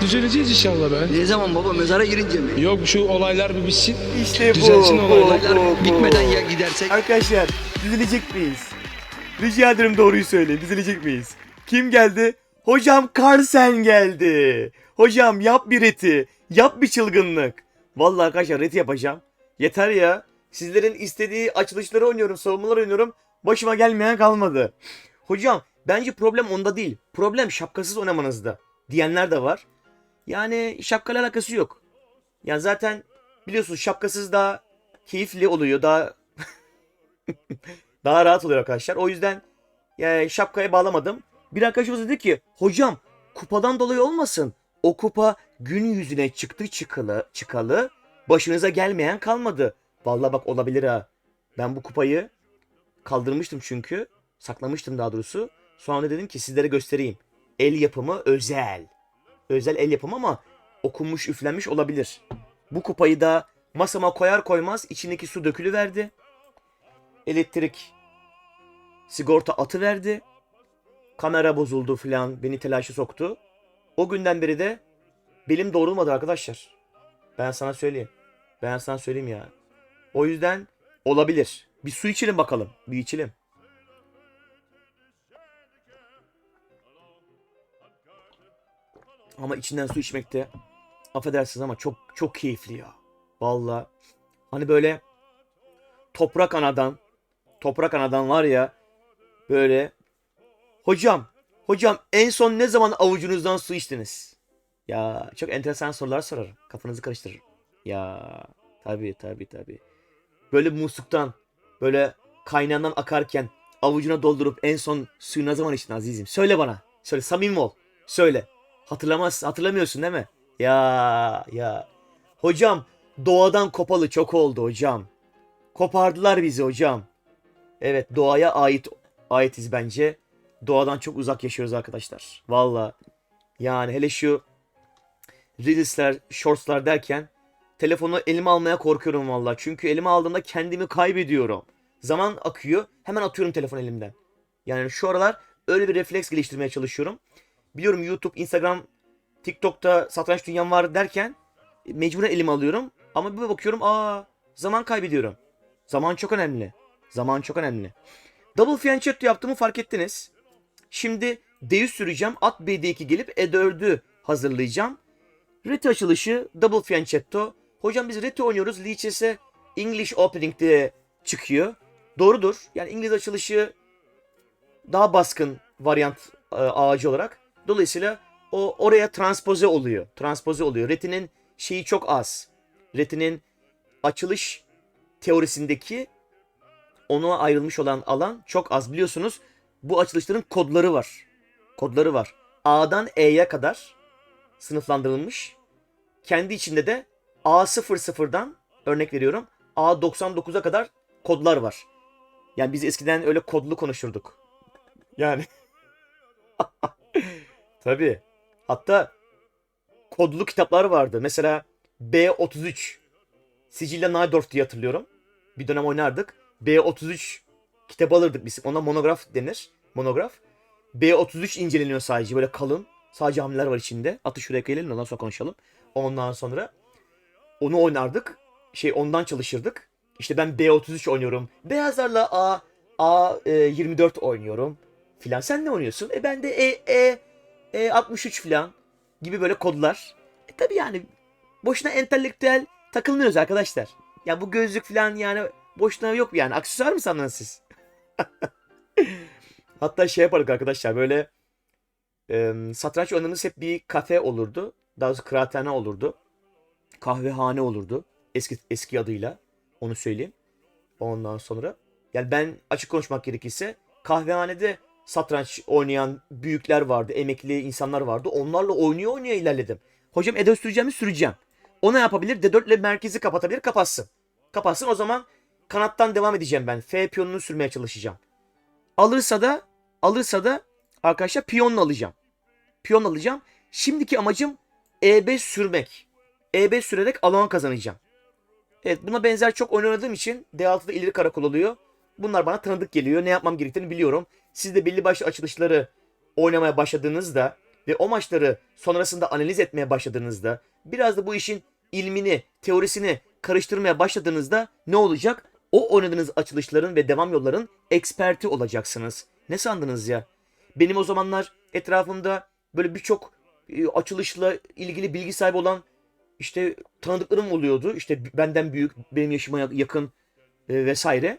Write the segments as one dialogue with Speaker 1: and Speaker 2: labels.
Speaker 1: Düzeleceğiz inşallah be.
Speaker 2: Ne zaman baba mezara girince mi?
Speaker 1: Yok şu olaylar bir bitsin.
Speaker 3: İşte bu.
Speaker 1: Düzelsin
Speaker 3: bu,
Speaker 1: olaylar.
Speaker 2: Olaylar
Speaker 3: bu, bu.
Speaker 2: bitmeden ya gidersek?
Speaker 3: Arkadaşlar düzelecek miyiz? Rica ederim doğruyu söyleyin. Düzelecek miyiz? Kim geldi? Hocam Carlsen geldi. Hocam yap bir reti. Yap bir çılgınlık. Vallahi arkadaşlar reti yapacağım. Yeter ya. Sizlerin istediği açılışları oynuyorum, savunmalar oynuyorum. Başıma gelmeyen kalmadı. Hocam bence problem onda değil. Problem şapkasız oynamanızda. Diyenler de var. Yani şapkayla alakası yok. Yani zaten biliyorsunuz şapkasız daha keyifli oluyor. Daha daha rahat oluyor arkadaşlar. O yüzden e, şapkaya bağlamadım. Bir arkadaşımız dedi ki hocam kupadan dolayı olmasın. O kupa gün yüzüne çıktı çıkalı, çıkalı başınıza gelmeyen kalmadı. Vallahi bak olabilir ha. Ben bu kupayı kaldırmıştım çünkü. Saklamıştım daha doğrusu. Sonra dedim ki sizlere göstereyim. El yapımı özel. Özel el yapımı ama okunmuş üflenmiş olabilir. Bu kupayı da masama koyar koymaz içindeki su dökülüverdi. Elektrik sigorta atı verdi. Kamera bozuldu filan beni telaşa soktu. O günden beri de belim doğrulmadı arkadaşlar. Ben sana söyleyeyim. Ben sana söyleyeyim ya. O yüzden olabilir. Bir su içelim bakalım. Bir içelim. Ama içinden su içmekte affedersiniz ama çok çok keyifli ya. Vallahi hani böyle toprak anadan toprak anadan var ya böyle hocam hocam en son ne zaman avucunuzdan su içtiniz? Ya çok enteresan sorular sorarım. Kafanızı karıştırırım. Ya tabii tabii tabii. Böyle musluktan böyle kaynağından akarken avucuna doldurup en son suyu ne zaman içtin azizim? Söyle bana. Söyle samimi ol. Söyle. Hatırlamaz, hatırlamıyorsun değil mi? Ya ya. Hocam doğadan kopalı çok oldu hocam. Kopardılar bizi hocam. Evet doğaya ait aitiz bence. Doğadan çok uzak yaşıyoruz arkadaşlar. Valla. Yani hele şu Reels'ler, Shorts'lar derken telefonu elime almaya korkuyorum valla. Çünkü elime aldığımda kendimi kaybediyorum. Zaman akıyor. Hemen atıyorum telefon elimden. Yani şu aralar öyle bir refleks geliştirmeye çalışıyorum. Biliyorum YouTube, Instagram, TikTok'ta satranç dünyam var derken mecburen elime alıyorum. Ama bir bakıyorum aa zaman kaybediyorum. Zaman çok önemli. Zaman çok önemli. Double fianchetto yaptığımı fark ettiniz. Şimdi D100 süreceğim. At B2 gelip E4'ü hazırlayacağım. Reti açılışı Double fianchetto. Hocam biz Reti oynuyoruz. Lichess'e English Opening diye çıkıyor. Doğrudur. Yani İngiliz açılışı daha baskın varyant e, ağacı olarak. Dolayısıyla o oraya transpoze oluyor. Transpoze oluyor. Reti'nin şeyi çok az. Reti'nin açılış teorisindeki ona ayrılmış olan alan çok az. Biliyorsunuz bu açılışların kodları var. Kodları var. A'dan E'ye kadar sınıflandırılmış. Kendi içinde de A00'dan örnek veriyorum A99'a kadar kodlar var. Yani biz eskiden öyle kodlu konuşurduk. Yani Tabii. Hatta kodlu kitaplar vardı. Mesela B33 Sicilya Najdorf diye hatırlıyorum. Bir dönem oynardık. B33 kitap alırdık biz. Ona monograf denir. Monograf. B33 inceleniyor sadece. Böyle kalın. Sadece hamleler var içinde. Atı şuraya gelelim ondan sonra konuşalım. Ondan sonra onu oynardık. Şey ondan çalışırdık. İşte ben B33 oynuyorum. Beyazlarla A A e, 24 oynuyorum filan. Sen ne oynuyorsun? E ben de E E e, 63 falan gibi böyle kodlar. E tabi yani boşuna entelektüel takılmıyoruz arkadaşlar. Ya bu gözlük falan yani boşuna yok yani. Aksesuar mı sandınız siz? Hatta şey yapardık arkadaşlar böyle e, satranç oynadığımız hep bir kafe olurdu. Daha doğrusu kıraathane olurdu. Kahvehane olurdu. Eski eski adıyla. Onu söyleyeyim. Ondan sonra. Yani ben açık konuşmak gerekirse kahvehanede satranç oynayan büyükler vardı, emekli insanlar vardı. Onlarla oynuyor oynuyor ilerledim. Hocam E4 süreceğim mi? Süreceğim. O ne yapabilir? D4 ile merkezi kapatabilir, kapatsın. Kapatsın o zaman kanattan devam edeceğim ben. F piyonunu sürmeye çalışacağım. Alırsa da alırsa da arkadaşlar piyonla alacağım. Piyon alacağım. Şimdiki amacım E5 sürmek. E5 sürerek alan kazanacağım. Evet buna benzer çok oynadığım için D6'da ileri karakol oluyor. Bunlar bana tanıdık geliyor. Ne yapmam gerektiğini biliyorum. Siz de belli başlı açılışları oynamaya başladığınızda ve o maçları sonrasında analiz etmeye başladığınızda biraz da bu işin ilmini, teorisini karıştırmaya başladığınızda ne olacak? O oynadığınız açılışların ve devam yolların eksperti olacaksınız. Ne sandınız ya? Benim o zamanlar etrafımda böyle birçok e, açılışla ilgili bilgi sahibi olan işte tanıdıklarım oluyordu. İşte benden büyük, benim yaşıma yakın e, vesaire.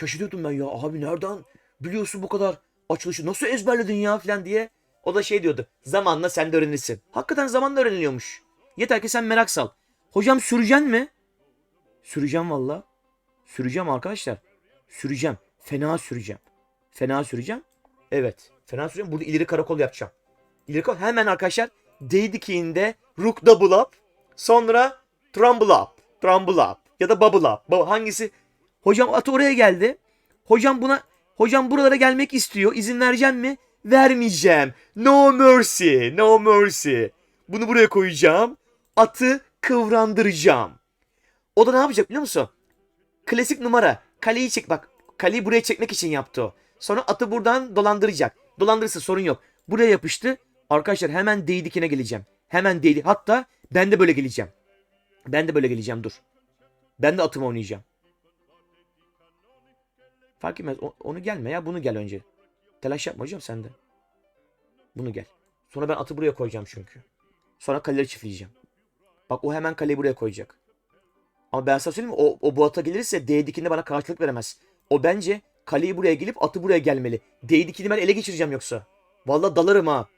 Speaker 3: Şaşırıyordum ben ya abi nereden biliyorsun bu kadar açılışı nasıl ezberledin ya falan diye. O da şey diyordu zamanla sen de öğrenirsin. Hakikaten zamanla öğreniliyormuş. Yeter ki sen merak sal. Hocam süreceksin mi? Süreceğim valla. Süreceğim arkadaşlar. Süreceğim. Fena süreceğim. Fena süreceğim. Evet. Fena süreceğim. Burada ileri karakol yapacağım. İleri karakol. Hemen arkadaşlar day dikiğinde rook double up. Sonra trumble up. Trumble up. Ya da bubble up. Hangisi? Hocam at oraya geldi. Hocam buna hocam buralara gelmek istiyor. İzin vereceğim mi? Vermeyeceğim. No mercy. No mercy. Bunu buraya koyacağım. Atı kıvrandıracağım. O da ne yapacak biliyor musun? Klasik numara. Kaleyi çek. Bak kaleyi buraya çekmek için yaptı o. Sonra atı buradan dolandıracak. Dolandırırsa sorun yok. Buraya yapıştı. Arkadaşlar hemen D dikine geleceğim. Hemen D Hatta ben de böyle geleceğim. Ben de böyle geleceğim dur. Ben de atımı oynayacağım. Fark etmez. O- onu gelme ya. Bunu gel önce. Telaş yapma hocam sen de. Bunu gel. Sonra ben atı buraya koyacağım çünkü. Sonra kaleleri çiftleyeceğim. Bak o hemen kaleyi buraya koyacak. Ama ben sana söyleyeyim mi? O, o bu ata gelirse D dikinde bana karşılık veremez. O bence kaleyi buraya gelip atı buraya gelmeli. D dikini ben ele geçireceğim yoksa. Vallahi dalarım ha.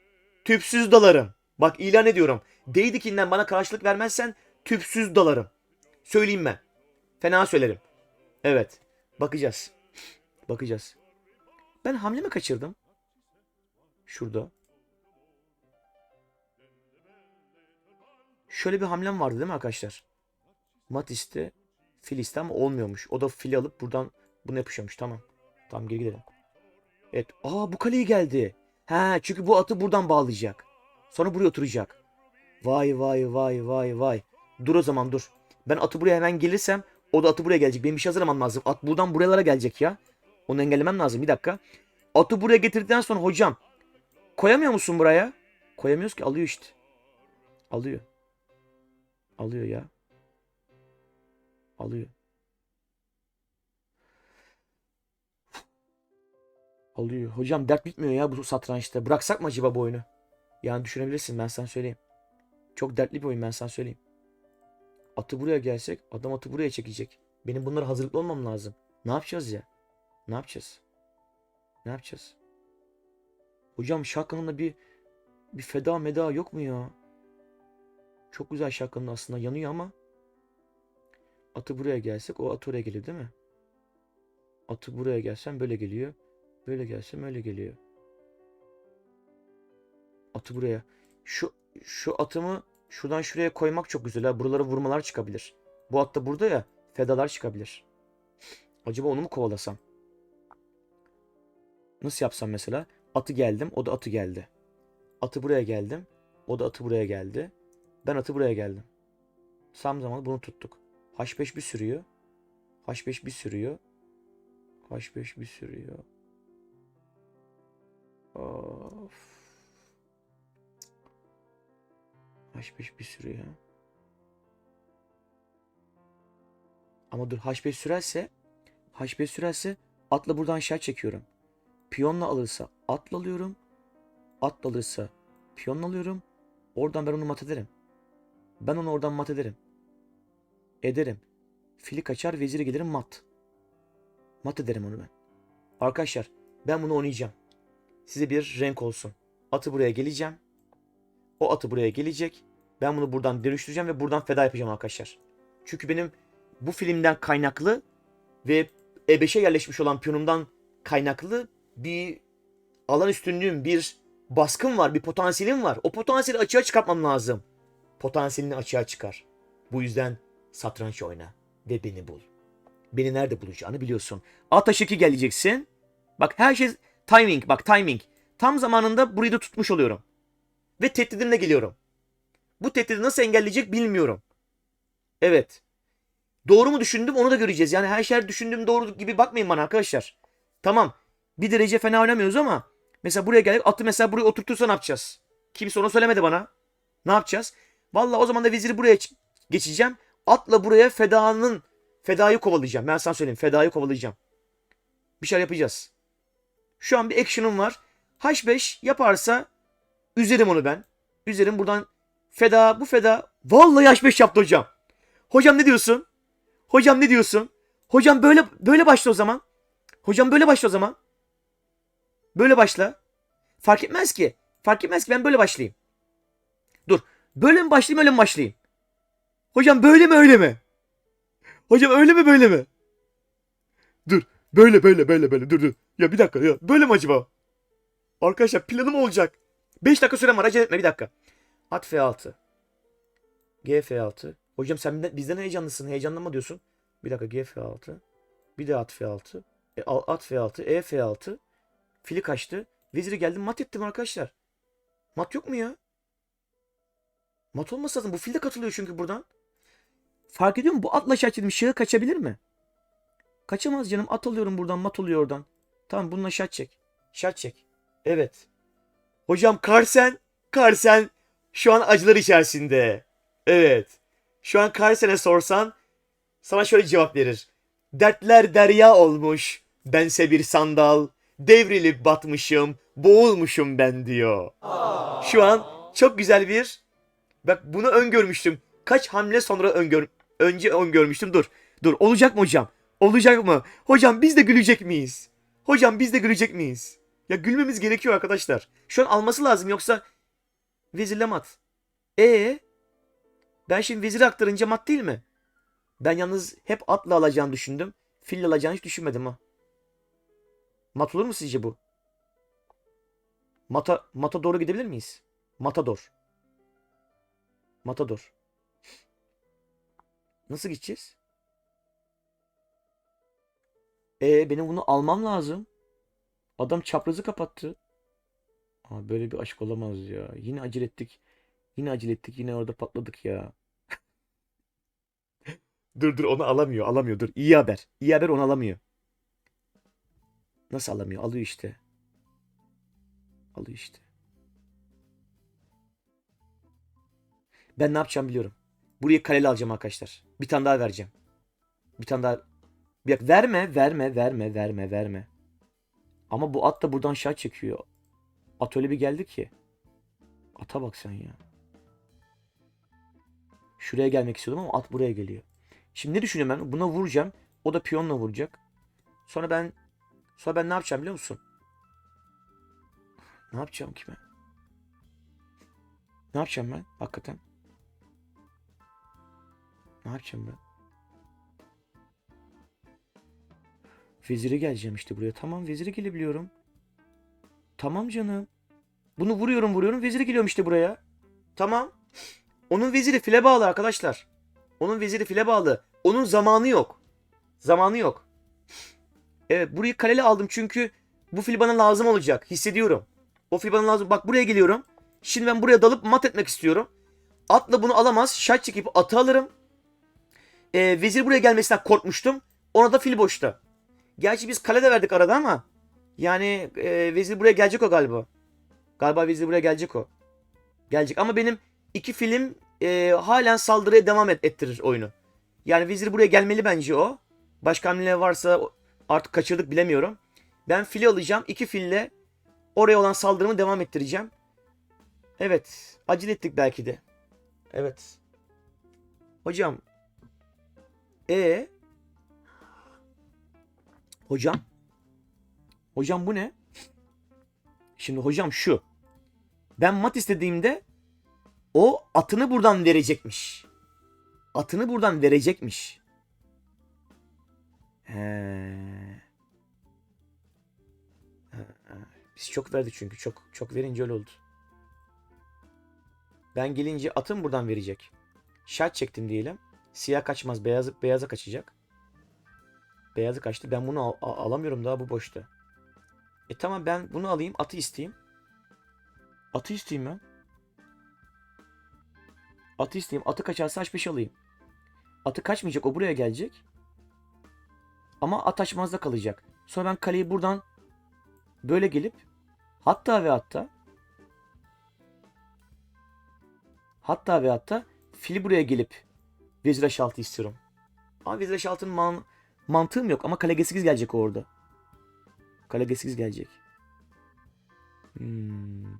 Speaker 3: Tüpsüz dalarım. Bak ilan ediyorum. D dikinden bana karşılık vermezsen tüpsüz dalarım. Söyleyeyim ben. Fena söylerim. Evet. Bakacağız. Bakacağız. Ben hamle mi kaçırdım? Şurada. Şöyle bir hamlem vardı değil mi arkadaşlar? Matis'te Filiste ama olmuyormuş. O da fili alıp buradan bunu yapışıyormuş. Tamam. Tamam geri gidelim. Evet. Aa bu kaleyi geldi. He çünkü bu atı buradan bağlayacak. Sonra buraya oturacak. Vay vay vay vay vay. Dur o zaman dur. Ben atı buraya hemen gelirsem o da atı buraya gelecek. Benim bir şey hazırlamam lazım. At buradan buralara gelecek ya. Onu engellemem lazım. Bir dakika. Atı buraya getirdikten sonra hocam koyamıyor musun buraya? Koyamıyoruz ki alıyor işte. Alıyor. Alıyor ya. Alıyor. Alıyor. Hocam dert bitmiyor ya bu satrançta. Bıraksak mı acaba bu oyunu? Yani düşünebilirsin ben sana söyleyeyim. Çok dertli bir oyun ben sana söyleyeyim. Atı buraya gelsek adam atı buraya çekecek. Benim bunlara hazırlıklı olmam lazım. Ne yapacağız ya? Ne yapacağız? Ne yapacağız? Hocam şarkının da bir bir feda meda yok mu ya? Çok güzel şarkının aslında yanıyor ama atı buraya gelsek o at oraya geliyor değil mi? Atı buraya gelsen böyle geliyor. Böyle gelsem öyle geliyor. Atı buraya. Şu şu atımı şuradan şuraya koymak çok güzel ha. Buralara vurmalar çıkabilir. Bu at da burada ya. Fedalar çıkabilir. Acaba onu mu kovalasam? Nasıl yapsam mesela? Atı geldim, o da atı geldi. Atı buraya geldim, o da atı buraya geldi. Ben atı buraya geldim. Sam zamanı bunu tuttuk. H5 bir sürüyor. H5 bir sürüyor. H5 bir sürüyor. Of. H5 bir sürüyor. Ama dur H5 sürerse H5 sürerse atla buradan aşağı çekiyorum. Piyonla alırsa atla alıyorum. Atla alırsa piyonla alıyorum. Oradan ben onu mat ederim. Ben onu oradan mat ederim. Ederim. Fili kaçar veziri gelirim mat. Mat ederim onu ben. Arkadaşlar ben bunu oynayacağım. Size bir renk olsun. Atı buraya geleceğim. O atı buraya gelecek. Ben bunu buradan dönüştüreceğim ve buradan feda yapacağım arkadaşlar. Çünkü benim bu filmden kaynaklı ve E5'e yerleşmiş olan piyonumdan kaynaklı bir alan üstünlüğüm, bir baskım var, bir potansiyelim var. O potansiyeli açığa çıkartmam lazım. Potansiyelini açığa çıkar. Bu yüzden satranç oyna ve beni bul. Beni nerede bulacağını biliyorsun. At H2 geleceksin. Bak her şey timing, bak timing. Tam zamanında burayı da tutmuş oluyorum. Ve tehdidimle geliyorum. Bu tehdidi nasıl engelleyecek bilmiyorum. Evet. Doğru mu düşündüm onu da göreceğiz. Yani her şey düşündüğüm doğru gibi bakmayın bana arkadaşlar. Tamam. Bir derece fena oynamıyoruz ama mesela buraya geldik atı mesela buraya oturtursa ne yapacağız? Kimse onu söylemedi bana. Ne yapacağız? Vallahi o zaman da veziri buraya geçeceğim. Atla buraya fedanın fedayı kovalayacağım. Ben sana söyleyeyim. Fedayı kovalayacağım. Bir şeyler yapacağız. Şu an bir action'ım var. H5 yaparsa üzerim onu ben. Üzerim buradan feda bu feda. Vallahi H5 yaptı hocam. Hocam ne diyorsun? Hocam ne diyorsun? Hocam böyle böyle başla o zaman. Hocam böyle başla o zaman. Böyle başla. Fark etmez ki. Fark etmez ki ben böyle başlayayım. Dur. Böyle mi başlayayım öyle mi başlayayım? Hocam böyle mi öyle mi? Hocam öyle mi böyle mi? Dur. Böyle böyle böyle böyle dur dur. Ya bir dakika ya. Böyle mi acaba? Arkadaşlar planım olacak. 5 dakika sürem var acele etme bir dakika. At F6. G F6. Hocam sen bizden, heyecanlısın. Heyecanlanma diyorsun. Bir dakika G F6. Bir de at F6. E, at F6. E F6. Fili kaçtı. Veziri geldim mat ettim arkadaşlar. Mat yok mu ya? Mat olmasa lazım. Bu fil de katılıyor çünkü buradan. Fark ediyor musun? Bu atla şart dedim. Şahı kaçabilir mi? Kaçamaz canım. At alıyorum buradan. Mat oluyor oradan. Tamam bununla şart çek. Şart çek. Evet. Hocam Karsen. Karsen şu an acılar içerisinde. Evet. Şu an Karsen'e sorsan sana şöyle cevap verir. Dertler derya olmuş. Bense bir sandal. Devrilip batmışım. Boğulmuşum ben diyor. Şu an çok güzel bir Bak bunu öngörmüştüm. Kaç hamle sonra öngör önce öngörmüştüm. Dur. Dur. Olacak mı hocam? Olacak mı? Hocam biz de gülecek miyiz? Hocam biz de gülecek miyiz? Ya gülmemiz gerekiyor arkadaşlar. Şu an alması lazım yoksa vezirle mat. E ben şimdi veziri aktarınca mat değil mi? Ben yalnız hep atla alacağını düşündüm. Fille alacağını hiç düşünmedim ha. Mat olur mu sizce bu? Mata, mata doğru gidebilir miyiz? Matador. Matador. Nasıl gideceğiz? E benim bunu almam lazım. Adam çaprazı kapattı. Aa, böyle bir aşk olamaz ya. Yine acele ettik. Yine acele ettik. Yine orada patladık ya. dur dur onu alamıyor. Alamıyor dur. İyi haber. İyi haber onu alamıyor. Nasıl alamıyor? Alıyor işte. Alıyor işte. Ben ne yapacağım biliyorum. Burayı kaleli alacağım arkadaşlar. Bir tane daha vereceğim. Bir tane daha. Bir. Verme, verme, verme, verme, verme. Ama bu at da buradan şah çekiyor. At öyle bir geldi ki. Ata bak sen ya. Şuraya gelmek istiyordum ama at buraya geliyor. Şimdi ne düşünüyorum ben? Buna vuracağım. O da piyonla vuracak. Sonra ben sonra ben ne yapacağım biliyor musun? Ne yapacağım ki ben? Ne yapacağım ben? Hakikaten. Ne yapacağım ben? Vezire geleceğim işte buraya. Tamam vezire gelebiliyorum. Tamam canım. Bunu vuruyorum vuruyorum. Vezire geliyorum işte buraya. Tamam. Onun veziri file bağlı arkadaşlar. Onun veziri file bağlı. Onun zamanı yok. Zamanı yok. Evet burayı kaleli aldım çünkü bu fil bana lazım olacak. Hissediyorum. O fil bana lazım. Bak buraya geliyorum. Şimdi ben buraya dalıp mat etmek istiyorum. Atla bunu alamaz. Şart çekip atı alırım. Ee, vezir buraya gelmesinden korkmuştum. Ona da fil boşta. Gerçi biz kale de verdik arada ama. Yani e, vezir buraya gelecek o galiba. Galiba vezir buraya gelecek o. Gelecek ama benim iki film e, halen saldırıya devam et, ettirir oyunu. Yani vezir buraya gelmeli bence o. Başka hamleler varsa artık kaçırdık bilemiyorum. Ben fili alacağım. iki fille oraya olan saldırımı devam ettireceğim. Evet. Acele ettik belki de. Evet. Hocam. E Hocam. Hocam bu ne? Şimdi hocam şu. Ben mat istediğimde o atını buradan verecekmiş. Atını buradan verecekmiş. He. Biz çok verdik çünkü. Çok çok verince öyle oldu. Ben gelince atın buradan verecek. Şart çektim diyelim. Siyah kaçmaz. Beyazı, beyaza kaçacak. Beyazı kaçtı. Ben bunu al- al- alamıyorum daha bu boşta. E tamam ben bunu alayım. Atı isteyeyim. Atı isteyeyim ben. Atı isteyeyim. Atı kaçarsa H5 alayım. Atı kaçmayacak. O buraya gelecek. Ama at kalacak. Sonra ben kaleyi buradan böyle gelip hatta ve hatta Hatta ve hatta fili buraya gelip vezir h6 istiyorum. Ama vezir h6'nın man mantığım yok ama kale g8 gelecek orada. Kale g8 gelecek. Hmm.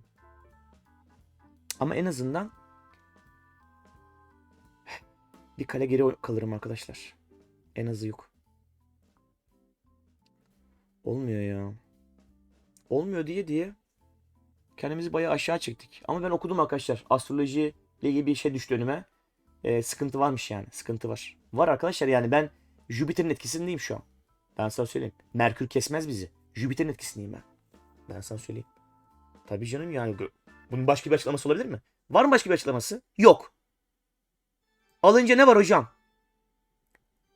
Speaker 3: Ama en azından bir kale geri kalırım arkadaşlar. En azı yok. Olmuyor ya. Olmuyor diye diye kendimizi bayağı aşağı çektik. Ama ben okudum arkadaşlar. Astroloji ile ilgili bir şey düştü önüme. Ee, sıkıntı varmış yani. Sıkıntı var. Var arkadaşlar yani ben Jüpiter'in etkisindeyim şu an. Ben sana söyleyeyim. Merkür kesmez bizi. Jüpiter'in etkisindeyim ben. Ben sana söyleyeyim. Tabii canım yani. Bunun başka bir açıklaması olabilir mi? Var mı başka bir açıklaması? Yok. Alınca ne var hocam?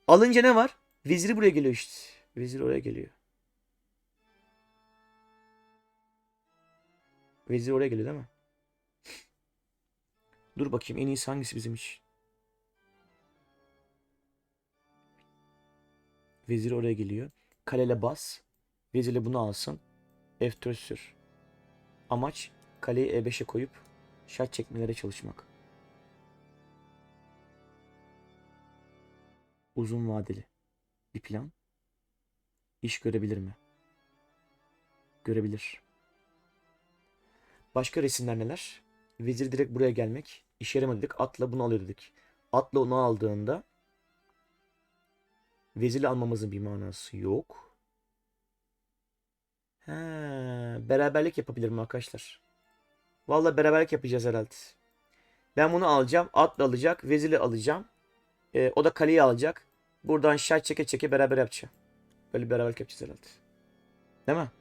Speaker 3: Alınca ne var? Veziri buraya geliyor işte. Vezir oraya geliyor. Vezir oraya geliyor değil mi? Dur bakayım en iyisi hangisi bizim için? Vezir oraya geliyor. Kalele bas. Vezirle bunu alsın. F4 sür. Amaç kaleyi E5'e koyup şah çekmelere çalışmak. Uzun vadeli bir plan. İş görebilir mi? Görebilir. Başka resimler neler? Vezir direkt buraya gelmek. İşe yaramadı dedik. Atla bunu alıyor dedik. Atla onu aldığında vezirle almamızın bir manası yok. He, beraberlik yapabilirim arkadaşlar. Vallahi beraberlik yapacağız herhalde. Ben bunu alacağım. Atla alacak. Vezirle alacağım. Ee, o da kaleyi alacak. Buradan şah çeke çeke beraber yapacağım. Böyle beraberlik yapacağız herhalde. Değil mi?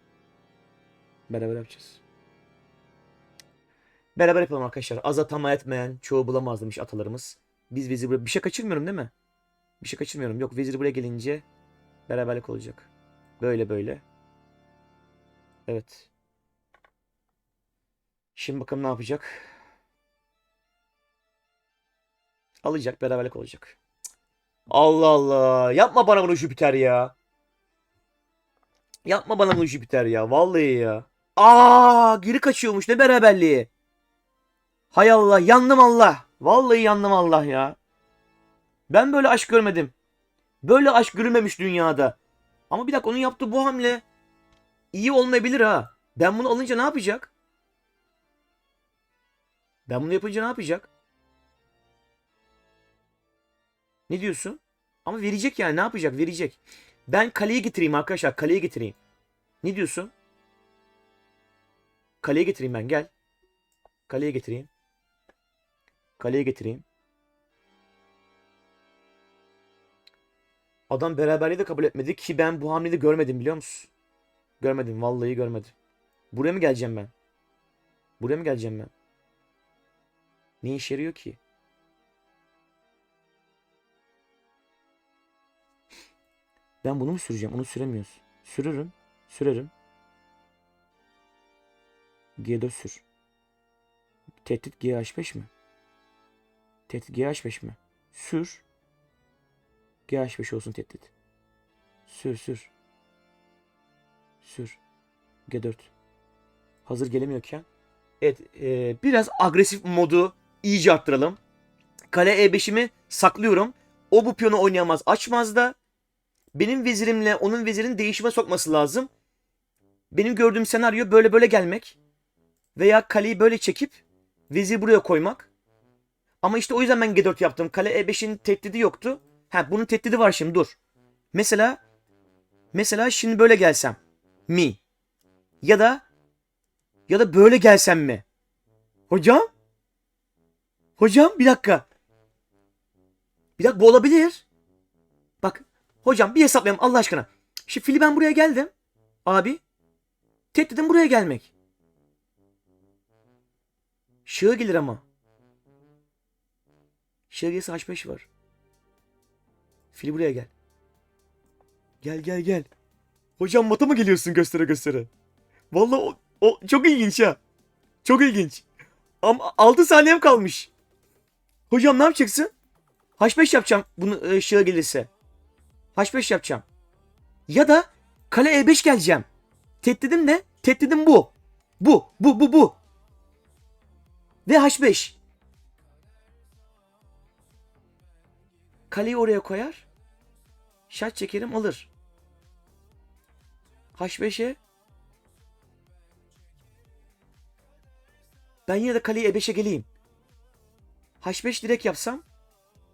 Speaker 3: Beraber yapacağız. Beraber yapalım arkadaşlar. Az atama etmeyen çoğu bulamaz demiş atalarımız. Biz vezir buraya... Bir şey kaçırmıyorum değil mi? Bir şey kaçırmıyorum. Yok vezir buraya gelince beraberlik olacak. Böyle böyle. Evet. Şimdi bakalım ne yapacak. Alacak beraberlik olacak. Allah Allah. Yapma bana bunu Jüpiter ya. Yapma bana bunu Jüpiter ya. Vallahi ya. Aa, geri kaçıyormuş ne beraberliği. Hay Allah yandım Allah. Vallahi yandım Allah ya. Ben böyle aşk görmedim. Böyle aşk görülmemiş dünyada. Ama bir dakika onun yaptığı bu hamle iyi olmayabilir ha. Ben bunu alınca ne yapacak? Ben bunu yapınca ne yapacak? Ne diyorsun? Ama verecek yani ne yapacak? Verecek. Ben kaleyi getireyim arkadaşlar. Kaleyi getireyim. Ne diyorsun? Kaleye getireyim ben gel. Kaleye getireyim. Kaleye getireyim. Adam beraberliği de kabul etmedi ki ben bu hamleyi de görmedim biliyor musun? Görmedim vallahi görmedim. Buraya mı geleceğim ben? Buraya mı geleceğim ben? Ne işe yarıyor ki? Ben bunu mu süreceğim? Onu süremiyoruz. Sürürüm. Sürerim. G4 sür. Tehdit GH5 mi? Tehdit GH5 mi? Sür. GH5 olsun tehdit. Sür sür. Sür. G4. Hazır gelemiyorken. Evet e, biraz agresif modu iyice arttıralım. Kale E5'imi saklıyorum. O bu piyonu oynayamaz açmaz da. Benim vezirimle onun vezirin değişime sokması lazım. Benim gördüğüm senaryo böyle böyle gelmek. Veya kaleyi böyle çekip vezir buraya koymak. Ama işte o yüzden ben G4 yaptım. Kale E5'in tehdidi yoktu. Ha bunun tehdidi var şimdi dur. Mesela mesela şimdi böyle gelsem mi? Ya da ya da böyle gelsem mi? Hocam? Hocam bir dakika. Bir dakika bu olabilir. Bak hocam bir hesaplayalım Allah aşkına. Şimdi fili ben buraya geldim. Abi. Tehdidim buraya gelmek. Şığı gelir ama. Gelirse H5 var. Fili buraya gel. Gel gel gel. Hocam mata mı geliyorsun göstere göstere? Vallahi o, o çok ilginç ha. Çok ilginç. Ama 6 saniyem kalmış. Hocam ne yapacaksın? H5 yapacağım bunu e, şığa gelirse. H5 yapacağım. Ya da kale E5 geleceğim. Tehdidim ne? Tehdidim bu. Bu, bu, bu, bu. Ve H5. Kaleyi oraya koyar. Şat çekerim alır. H5'e Ben yine de kaleyi E5'e geleyim. H5 direkt yapsam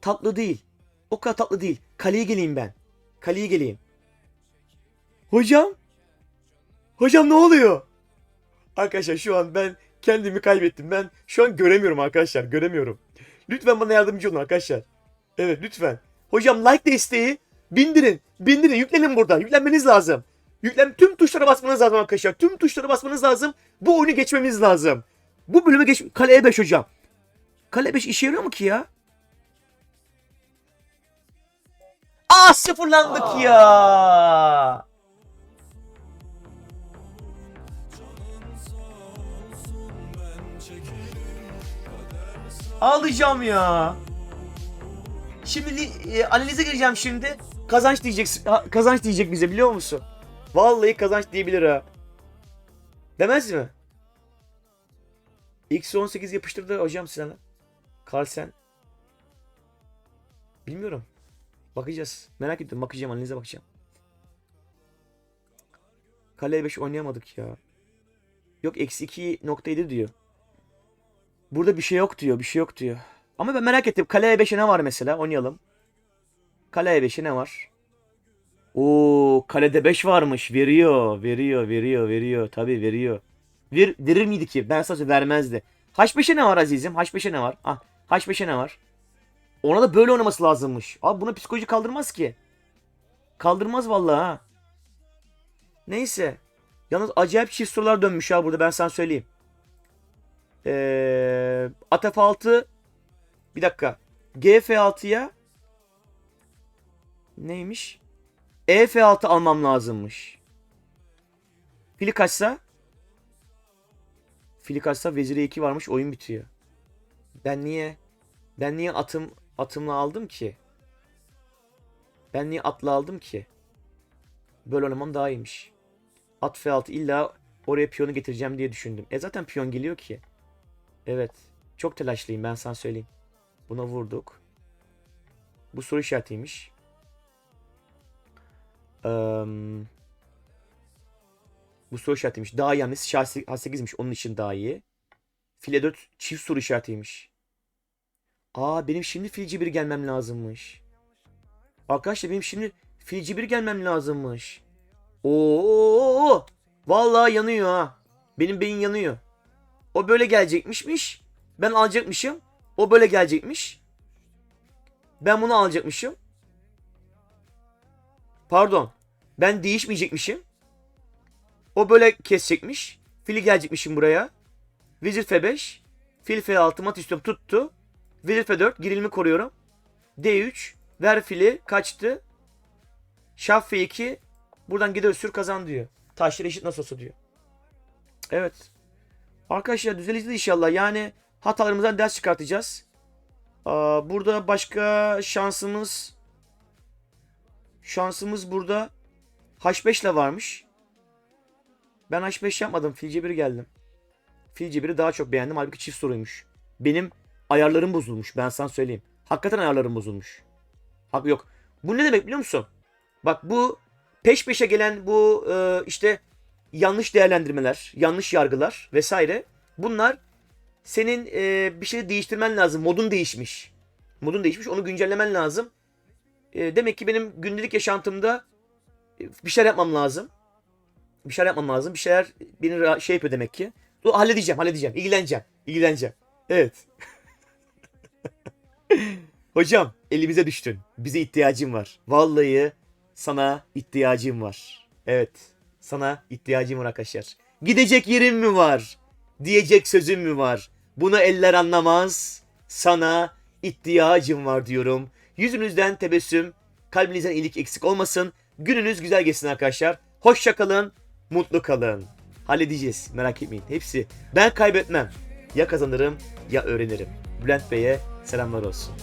Speaker 3: tatlı değil. O kadar tatlı değil. Kaleye geleyim ben. Kaleye geleyim. Hocam? Hocam ne oluyor? Arkadaşlar şu an ben kendimi kaybettim. Ben şu an göremiyorum arkadaşlar. Göremiyorum. Lütfen bana yardımcı olun arkadaşlar. Evet lütfen. Hocam like desteği bindirin. Bindirin. Yüklenin burada. Yüklenmeniz lazım. Yüklen tüm tuşlara basmanız lazım arkadaşlar. Tüm tuşlara basmanız lazım. Bu oyunu geçmemiz lazım. Bu bölüme geç... Kale E5 hocam. Kale E5 işe yarıyor mu ki ya? Aa sıfırlandık ya. Ağlayacağım ya. Şimdi e, analize gireceğim şimdi. Kazanç diyeceksin. ha, Kazanç diyecek bize biliyor musun? Vallahi kazanç diyebilir ha. Demez mi? X18 yapıştırdı hocam sana. Carlsen. Bilmiyorum. Bakacağız. Merak ettim. Bakacağım. Analize bakacağım. Kale 5 oynayamadık ya. Yok eksi 2.7 diyor. Burada bir şey yok diyor. Bir şey yok diyor. Ama ben merak ettim. Kale 5'e ne var mesela? Oynayalım. Kale 5'e ne var? Oo, kalede 5 varmış. Veriyor, veriyor, veriyor, veriyor. Tabii veriyor. Ver, verir miydi ki? Ben söyleyeyim, vermezdi. H5'e ne var azizim? H5'e ne var? Ah, H5'e ne var? Ona da böyle oynaması lazımmış. Abi buna psikoloji kaldırmaz ki. Kaldırmaz vallahi ha. Neyse. Yalnız acayip çift sorular dönmüş ya burada ben sana söyleyeyim. Ee, at F6 bir dakika. GF6'ya neymiş? EF6 almam lazımmış. Fili kaçsa? Fili kaçsa vezire 2 varmış oyun bitiyor. Ben niye ben niye atım atımla aldım ki? Ben niye atla aldım ki? Böyle oynamam daha iyiymiş. At F6 illa oraya piyonu getireceğim diye düşündüm. E zaten piyon geliyor ki. Evet. Çok telaşlıyım ben sana söyleyeyim. Buna vurduk. Bu soru işaretiymiş. Eee, bu soru işaretiymiş. Daha iyi hamlesi şah 8'miş. Onun için daha iyi. File 4 çift soru işaretiymiş. Aa benim şimdi fil C1 gelmem lazımmış. Arkadaşlar benim şimdi fil C1 gelmem lazımmış. Oo! Vallahi yanıyor ha. Benim beyin yanıyor. O böyle gelecekmişmiş. Ben alacakmışım. O böyle gelecekmiş. Ben bunu alacakmışım. Pardon. Ben değişmeyecekmişim. O böyle kesecekmiş. Fili gelecekmişim buraya. Vezir F5. Fil F6 mat istiyorum tuttu. Vezir F4 girilimi koruyorum. D3 ver fili kaçtı. Şah F2 buradan gider sür kazan diyor. Taşları eşit nasıl olsa diyor. Evet. Arkadaşlar düzeleceğiz inşallah. Yani hatalarımızdan ders çıkartacağız. Burada başka şansımız şansımız burada H5 ile varmış. Ben H5 yapmadım. Fil C1 geldim. Fil C1'i daha çok beğendim. Halbuki çift soruymuş. Benim ayarlarım bozulmuş. Ben sana söyleyeyim. Hakikaten ayarlarım bozulmuş. Hak yok. Bu ne demek biliyor musun? Bak bu peş peşe gelen bu e, işte yanlış değerlendirmeler, yanlış yargılar vesaire. Bunlar senin e, bir şey değiştirmen lazım. Modun değişmiş. Modun değişmiş. Onu güncellemen lazım. E, demek ki benim gündelik yaşantımda e, bir şeyler yapmam lazım. Bir şeyler yapmam lazım. Bir şeyler beni şey yapıyor demek ki. Dur, halledeceğim, halledeceğim. İlgileneceğim. İlgileneceğim. Evet. Hocam elimize düştün. Bize ihtiyacım var. Vallahi sana ihtiyacım var. Evet. Sana ihtiyacım var arkadaşlar. Gidecek yerim mi var? Diyecek sözüm mü var? Bunu eller anlamaz. Sana ihtiyacım var diyorum. Yüzünüzden tebessüm, kalbinizden iyilik eksik olmasın. Gününüz güzel geçsin arkadaşlar. Hoşça kalın, mutlu kalın. Halledeceğiz merak etmeyin. Hepsi. Ben kaybetmem. Ya kazanırım ya öğrenirim. Bülent Bey'e selamlar olsun.